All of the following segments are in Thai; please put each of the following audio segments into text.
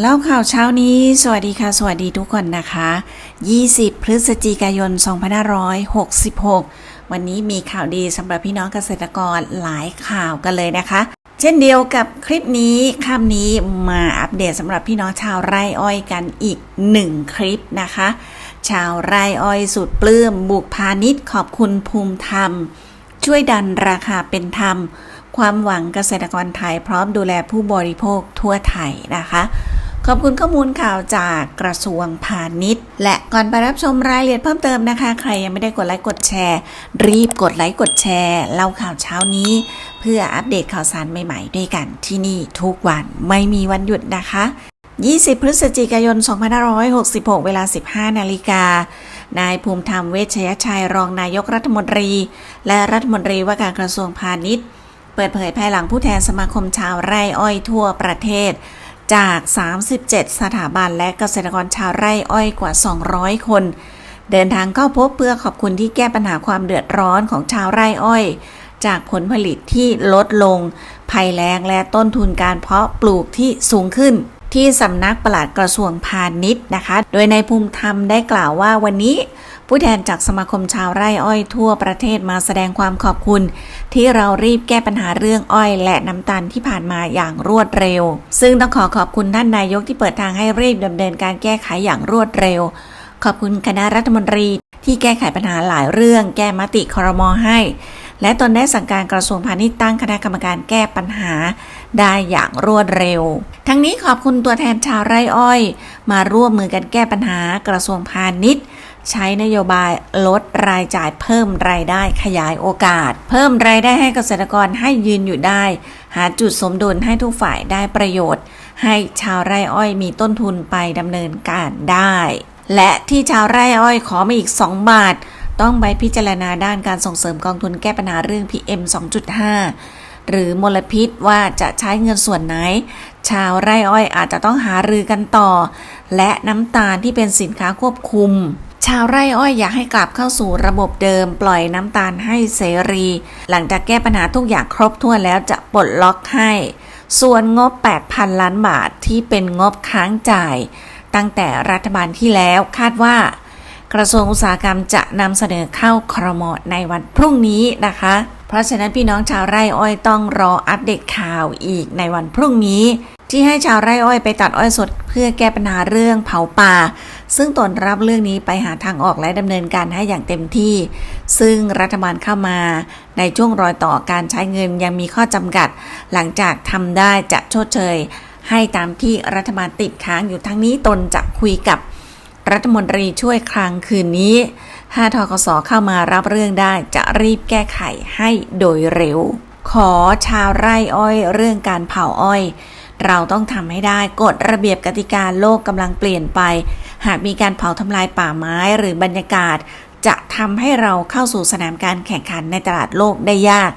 เล่าข่าวเช้านี้ สวัสดีค่ะ สวัสดีทุกคนนะคะ 20 พฤศจิกายน 2566 วันนี้มีข่าวดีสำหรับพี่น้องเกษตรกรหลายข่าวกันเลยนะคะ เช่นเดียวกับคลิปนี้คำนี้มาอัปเดตสำหรับพี่น้องชาวไร่อ้อยกันอีกหนึ่งคลิปนะคะ ชาวไร่อ้อยสุดปลื้มบุกพาณิชย์ขอบคุณภูมิธรรม ช่วยดันราคาเป็นธรรม ความหวังเกษตรกรไทยพร้อมดูแลผู้บริโภคทั่วไทยนะคะ ขอบคุณข้อมูลข่าวจากกระทรวงพาณิชย์ และก่อนไปรับชมรายละเอียดเพิ่มเติมนะคะ ใครยังไม่ได้กดไลค์กดแชร์ รีบกดไลค์กดแชร์เล่าข่าวเช้านี้ เพื่ออัปเดตข่าวสารใหม่ๆ ด้วยกันที่นี่ทุกวันไม่มีวันหยุดนะคะ 20 พฤศจิกายน 2566 เวลา 15 นาฬิกานายภูมิธรรมเวชยชัยรองนายกรัฐมนตรี และรัฐมนตรีว่าการกระทรวงพาณิชย์ เปิดเผยภายหลังผู้แทนสมาคมชาวไร่อ้อยทั่วประเทศ จาก 37 สถาบันและเกษตรกรชาวไร่อ้อยกว่า 200 คน เดินทางเข้าพบเพื่อขอบคุณที่แก้ปัญหาความเดือดร้อนของชาวไร่อ้อย จากผลผลิตที่ลดลง ภัยแล้งและต้นทุนการเพาะปลูกที่สูงขึ้น ที่สำนักปลัดกระทรวงพาณิชย์นะคะ โดยในายภูมิธรรมได้กล่าวว่าวันนี้ผู้แทนจากสมาคมชาวไร่อ้อยทั่วประเทศมาแสดงความขอบคุณ ที่เรารีบแก้ปัญหาเรื่องอ้อย และน้ำตาลที่ผ่านมาอย่างรวดเร็ว ซึ่งต้องขอขอบคุณท่านนายกที่เปิดทางให้รีบดำเนินการแก้ไขอย่างรวดเร็ว ขอบคุณคณะรัฐมนตรี ที่แก้ไขปัญหาหลายเรื่อง แก้มติคอรมอให้ และตนได้สั่งการกระทรวงพาณิชย์ตั้งคณะกรรมการแก้ปัญหา ได้อย่างรวดเร็ว ทั้งนี้ขอบคุณตัวแทนชาวไร่อ้อย มาร่วมมือกันแก้ปัญหากระทรวงพาณิชย์ ใช้นโยบายลดรายจ่ายเพิ่มรายได้ขยายโอกาส เพิ่มรายได้ให้เกษตรกรให้ยืนอยู่ได้ หาจุดสมดุลให้ทุกฝ่ายได้ประโยชน์ ให้ชาวไร่อ้อยมีต้นทุนไปดำเนินการได้ และที่ชาวไร่อ้อยขอมาอีก 2 บาทต้องไปพิจารณาด้านการส่งเสริมกองทุนแก้ปัญหาเรื่อง PM 2.5 หรือมลพิษว่าจะใช้เงินส่วนไหน ชาวไร่อ้อยอาจจะต้องหารือกันต่อ และน้ำตาลที่เป็นสินค้าควบคุม ชาวไร่อ้อยอยากให้กลับเข้าสู่ระบบเดิม ปล่อยน้ำตาลให้เสรี หลังจากแก้ปัญหาทุกอย่างครบถ้วนแล้วจะปลดล็อกให้ ส่วนงบ 8,000 ล้านบาทที่เป็นงบค้างจ่าย ตั้งแต่รัฐบาลที่แล้วคาดว่ากระทรวงอุตสาหกรรมจะนำเสนอเข้าครมในวันพรุ่งนี้นะคะ เพราะฉะนั้นพี่น้องชาวไร่อ้อยต้องรออัปเดตข่าวอีกในวันพรุ่งนี้ ที่ให้ชาวไร่อ้อยไปตัดอ้อยสด เพื่อแก้ปัญหาเรื่องเผาป่า ซึ่งตนรับเรื่องนี้ไปหาทางออกและดำเนินการให้อย่างเต็มที่ ซึ่งรัฐบาลเข้ามาในช่วงรอยต่อการใช้เงินยังมีข้อจำกัด หลังจากทำได้จะชดเชย ให้ตามที่รัฐบาลติดค้างอยู่ทั้งนี้ตนจะคุยกับรัฐมนตรีช่วยคลังคืนนี้ ถ้าทกสเข้ามารับเรื่องได้จะรีบแก้ไขให้โดยเร็ว ขอชาวไร่อ้อยเรื่องการเผาอ้อย เราต้องทำให้ได้กฎระเบียบกติกาโลกกำลังเปลี่ยนไป หากมีการเผาทำลายป่าไม้หรือบรรยากาศ จะทำให้เราเข้าสู่สนามการแข่งขันในตลาดโลกได้ยาก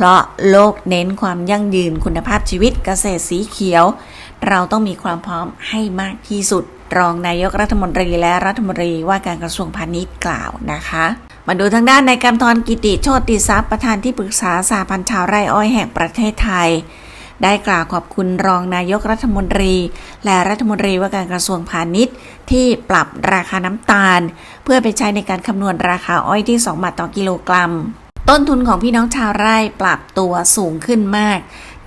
เพราะโลกเน้นความยั่งยืนคุณภาพชีวิตเกษตรสีเขียว เราต้องมีความพร้อมให้มากที่สุด รองนายกรัฐมนตรีและรัฐมนตรีว่าการกระทรวงพาณิชย์กล่าวนะคะมาดูทางด้านในกำธรกิติโชติทรัพย์ประธานที่ปรึกษาสาพันธ์ชาวไร่อ้อยแห่งประเทศไทย ได้กล่าวขอบคุณรองนายกรัฐมนตรี และรัฐมนตรีว่าการกระทรวงพาณิชย์ ที่ปรับราคาน้ำตาล เพื่อไปใช้ในการคำนวณราคาอ้อยที่ 2 บาทต่อกิโลกรัม ต้นทุนของพี่น้องชาวไร่ปรับตัวสูงขึ้นมาก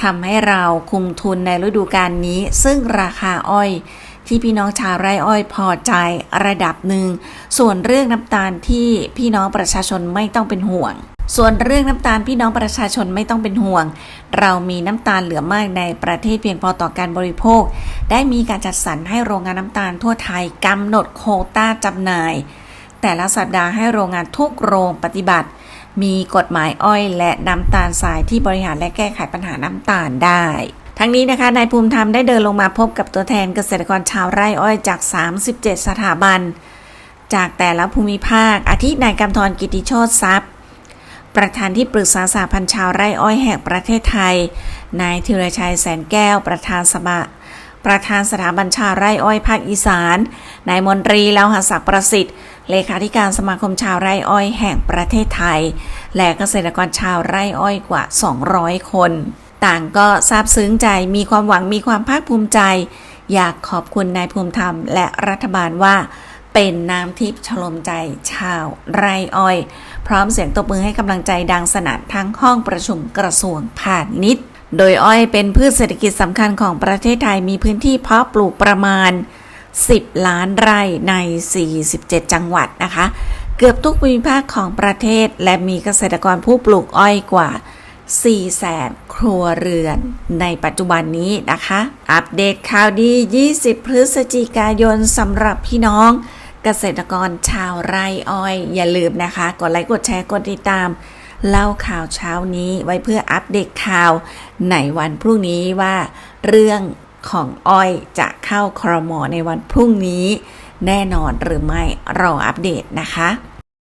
ทำให้เราคุมทุนในฤดูกาลนี้ ซึ่งราคาอ้อย ที่พี่น้องชาวไร่อ้อยพอใจระดับหนึ่ง ส่วนเรื่องน้ำตาลที่พี่น้องประชาชนไม่ต้องเป็นห่วง ส่วนเรื่องน้ำตาลพี่น้องประชาชนไม่ต้องเป็นห่วง เรามีน้ำตาลเหลือมากในประเทศเพียงพอต่อการบริโภค ได้มีการจัดสรรให้โรงงานน้ำตาลทั่วไทยกำหนดโคต้าจำหน่าย แต่ละสัปดาห์ให้โรงงานทุกโรงปฏิบัติ มีกฎหมายอ้อยและน้ำตาลทรายที่บริหารและแก้ไขปัญหาน้ำตาลได้ ทั้งนี้นะคะนายภูมิธรรมได้เดินลงมาพบกับตัวแทนเกษตรกรชาวไร่อ้อยจาก 37 สถาบัน จากแต่ละภูมิภาค อาทินายกำธรกิติโชตทรัพย์ ประธานที่ปรึกษาสาพันธ์ชาวไร่อ้อยแห่งประเทศไทย นายธีรชัยแสนแก้ว ประธานสภา ประธานสถาบันชาวไร่อ้อยภาคอีสาน นายมนตรีเลาหศักประสิทธิ์ เลขาธิการสมาคมชาวไร่อ้อยแห่งประเทศไทย และเกษตรกรชาวไร่อ้อยกว่า 200 คน ต่างก็ซาบซึ้งใจ มีความหวัง มีความภาคภูมิใจ อยากขอบคุณนายภูมิธรรม และรัฐบาลว่าเป็นน้ำทิพย์ชโลมใจชาวไร่อ้อย พร้อมเสียงตบมือให้กำลังใจดังสนั่นทั้งห้องประชุมกระทรวงพาณิชย์ โดยอ้อยเป็นพืชเศรษฐกิจสำคัญของประเทศไทยมีพื้นที่เพาะปลูกประมาณ 10 ล้านไร่ใน 47 จังหวัดนะคะ เกือบทุกภูมิภาคของประเทศและมีเกษตรกรผู้ปลูกอ้อยกว่า 4 แสนครัวเรือนในปัจจุบันนี้นะคะ อัปเดตข่าวดี 20 พฤศจิกายนสำหรับพี่น้องเกษตรกรชาวไร่อ้อย อย่าลืมนะคะ กดไลค์กดแชร์กดติดตาม เล่าข่าวเช้านี้ไว้เพื่ออัปเดตข่าวในวันพรุ่งนี้ว่าเรื่องของอ้อยจะเข้าครมในวันพรุ่งนี้ แน่นอนหรือไม่รออัปเดตนะคะ